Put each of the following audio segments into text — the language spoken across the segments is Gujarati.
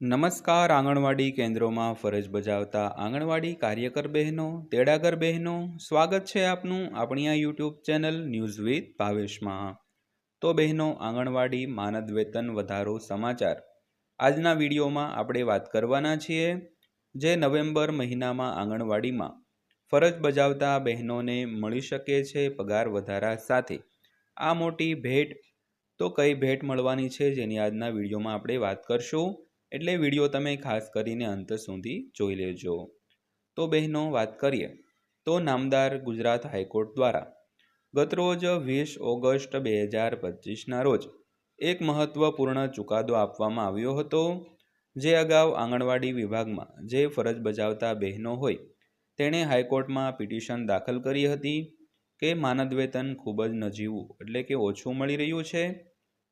નમસ્કાર આંગણવાડી કેન્દ્રોમાં ફરજ બજાવતા આંગણવાડી કાર્યકર બહેનો, તેડાગર બહેનો, સ્વાગત છે આપનું આપણી આ યુટ્યુબ ચેનલ ન્યૂઝ વિથ ભાવેશમાં. તો બહેનો, આંગણવાડી માનદ વેતન વધારો સમાચાર. આજના વિડીયોમાં આપણે વાત કરવાના છીએ જે નવેમ્બર મહિનામાં આંગણવાડીમાં ફરજ બજાવતા બહેનોને મળી શકે છે પગાર વધારા સાથે. આ મોટી ભેટ તો કઈ ભેટ મળવાની છે જેની આજના વિડીયોમાં આપણે વાત કરશું? એટલે વીડિયો તમે ખાસ કરીને અંત સુધી જોઈ લેજો. તો બહેનો, વાત કરીએ તો નામદાર ગુજરાત હાઈકોર્ટ દ્વારા ગતરોજ વીસ ઓગસ્ટ બે હજાર પચીસના રોજ એક મહત્વપૂર્ણ ચુકાદો આપવામાં આવ્યો હતો, જે અગાઉ આંગણવાડી વિભાગમાં જે ફરજ બજાવતા બહેનો હોય તેણે હાઈકોર્ટમાં પિટિશન દાખલ કરી હતી કે માનદ વેતન ખૂબ જ નજીવું એટલે કે ઓછું મળી રહ્યું છે.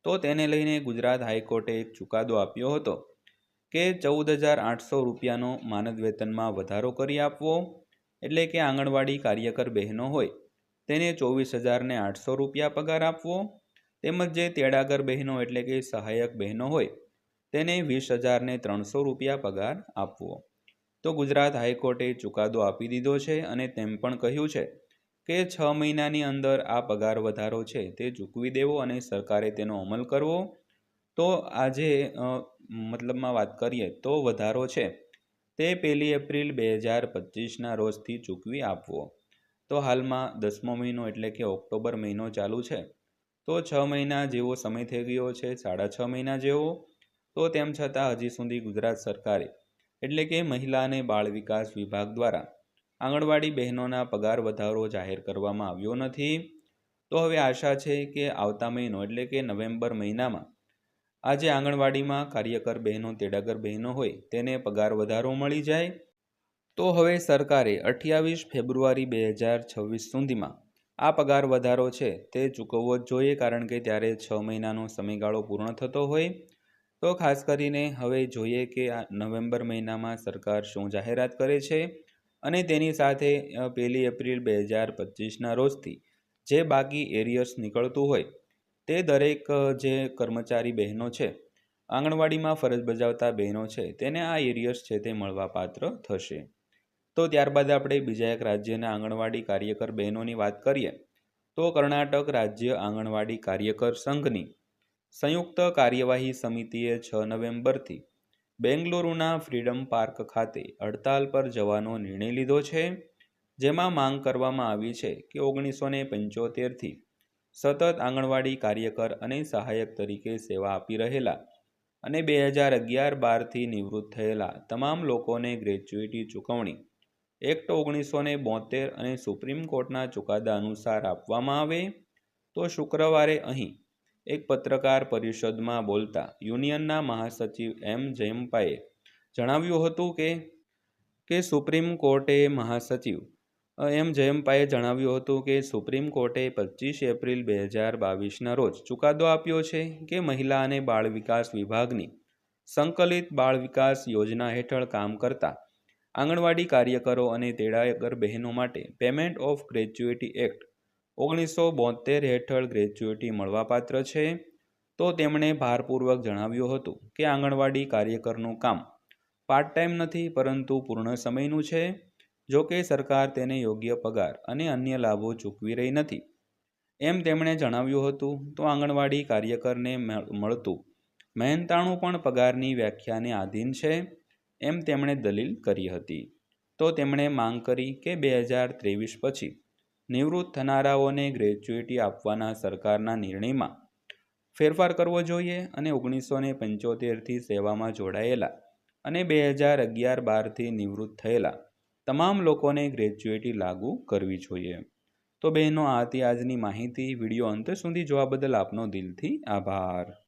તો તેને લઈને ગુજરાત હાઈકોર્ટે એક ચુકાદો આપ્યો હતો. કે ચૌદ હજાર આઠસો રૂપિયાનો માનદ વેતનમાં વધારો કરી આપવો, એટલે કે આંગણવાડી કાર્યકર બહેનો હોય, તેને ચોવીસ હજારને આઠસો રૂપિયા પગાર આપવો, તેમજ જે તેડાગર બહેનો એટલે કે સહાયક બહેનો હોય, તેને વીસ હજારને ત્રણસો રૂપિયા પગાર આપવો. તો ગુજરાત હાઈકોર્ટે ચુકાદો આપી દીધો છે અને તેમ પણ કહ્યું છે કે છ મહિનાની અંદર આ પગાર વધારો છે તે ચૂકવી દેવો અને સરકારે તેનો અમલ કરવો. તો આજે મતલબમાં વાત કરીએ તો વધારો છે. તે પહેલી એપ્રિલ બે હજાર પચીસના રોજથી ચૂકવી આપવો. તો હાલમાં દસમો મહિનો એટલે કે ઓક્ટોબર મહિનો ચાલુ છે. તો છ મહિના જેવો સમય થઈ ગયો છે, સાડા છ મહિના જેવો. તો તેમ છતાં હજી સુધી ગુજરાત સરકારે એટલે કે મહિલા અને બાળ વિકાસ વિભાગ દ્વારા આંગણવાડી બહેનોના પગાર વધારો જાહેર કરવામાં આવ્યો નથી. તો હવે આશા છે કે આવતા મહિનો એટલે કે નવેમ્બર મહિનામાં આજે આંગણવાડીમાં કાર્યકર બહેનો, તેડાગર બહેનો હોય તેને પગાર વધારો મળી જાય. તો હવે સરકારે અઠ્યાવીસ ફેબ્રુઆરી બે હજાર છવ્વીસ સુધીમાં આ પગાર વધારો છે તે ચૂકવવો જ જોઈએ કારણ કે ત્યારે છ મહિનાનો સમયગાળો પૂર્ણ થતો હોય. તો ખાસ કરીને હવે જોઈએ કે આ નવેમ્બર મહિનામાં સરકાર શું જાહેરાત કરે છે અને તેની સાથે પહેલી એપ્રિલ બે હજાર પચીસના રોજથી જે બાકી એરિયર્સ નીકળતું હોય તે દરેક જે કર્મચારી બહેનો છે, આંગણવાડીમાં ફરજ બજાવતા બહેનો છે, તેને આ એરિયર્સ છે તે મળવાપાત્ર થશે. તો ત્યારબાદ આપણે બીજા એક રાજ્યના આંગણવાડી કાર્યકર બહેનોની વાત કરીએ, તો કર્ણાટક રાજ્ય આંગણવાડી કાર્યકર સંઘની સંયુક્ત કાર્યવાહી સમિતિએ છ નવેમ્બરથી બેંગલુરુના ફ્રીડમ પાર્ક ખાતે હડતાલ પર જવાનો નિર્ણય લીધો છે, જેમાં માંગ કરવામાં આવી છે કે ઓગણીસો ને પંચોતેરથી સતત આંગણવાડી કાર્યકર અને સહાયક તરીકે સેવા આપી રહેલા અને બે હજાર અગિયાર બારથી નિવૃત્ત થયેલા તમામ લોકોને ગ્રેજ્યુએટી ચૂકવણી, એક્ટ ઓગણીસો ને બોતેર અને સુપ્રીમ કોર્ટના ચુકાદા અનુસાર આપવામાં આવે તો શુક્રવારે અહીં એક પત્રકાર પરિષદમાં બોલતા યુનિયનના મહાસચિવ એમ જયંપાએ જણાવ્યું હતું કે કે સુપ્રીમ કોર્ટે મહાસચિવ એમ જયંપાએ જણાવ્યું હતું કે સુપ્રીમ કોર્ટે પચીસ એપ્રિલ બે હજાર બાવીસના રોજ ચુકાદો આપ્યો છે કે મહિલા અને બાળ વિકાસ વિભાગની સંકલિત બાળ વિકાસ યોજના હેઠળ કામ કરતા આંગણવાડી કાર્યકરો અને તેડાગર બહેનો માટે પેમેન્ટ ઓફ ગ્રેજ્યુએટી એક્ટ ઓગણીસો બોતેર હેઠળ ગ્રેજ્યુએટી મળવાપાત્ર છે. તો તેમણે ભારપૂર્વક જણાવ્યું હતું કે આંગણવાડી કાર્યકરનું કામ પાર્ટ ટાઈમ નથી પરંતુ પૂર્ણ સમયનું છે. જો કે સરકાર તેને યોગ્ય પગાર અને અન્ય લાભો ચૂકવી રહી નથી. એમ તેમણે જણાવ્યું હતું, તો આંગણવાડી કાર્યકરને મળ- મળતું મહેનતાણું પણ પગારની વ્યાખ્યાને આધીન છે, એમ તેમણે દલીલ કરી હતી. તો તેમણે માંગ કરી કે બે હજાર ત્રેવીસ પછી નિવૃત્ત થનારાઓને ગ્રેચ્યુઇટી આપવાના સરકારના નિર્ણયમાં ફેરફાર કરવો જોઈએ અને ઓગણીસો ને પંચોતેરથી સેવામાં જોડાયેલા અને બે હજાર અગિયાર બારથી નિવૃત્ત થયેલા તમામ લોકોને ગ્રેજ્યુએટી લાગુ કરવી જોઈએ. તો બહેનો આ હતી આજની માહિતી વીડિયો અંત સુધી જોવા બદલ આપનો દિલથી આભાર.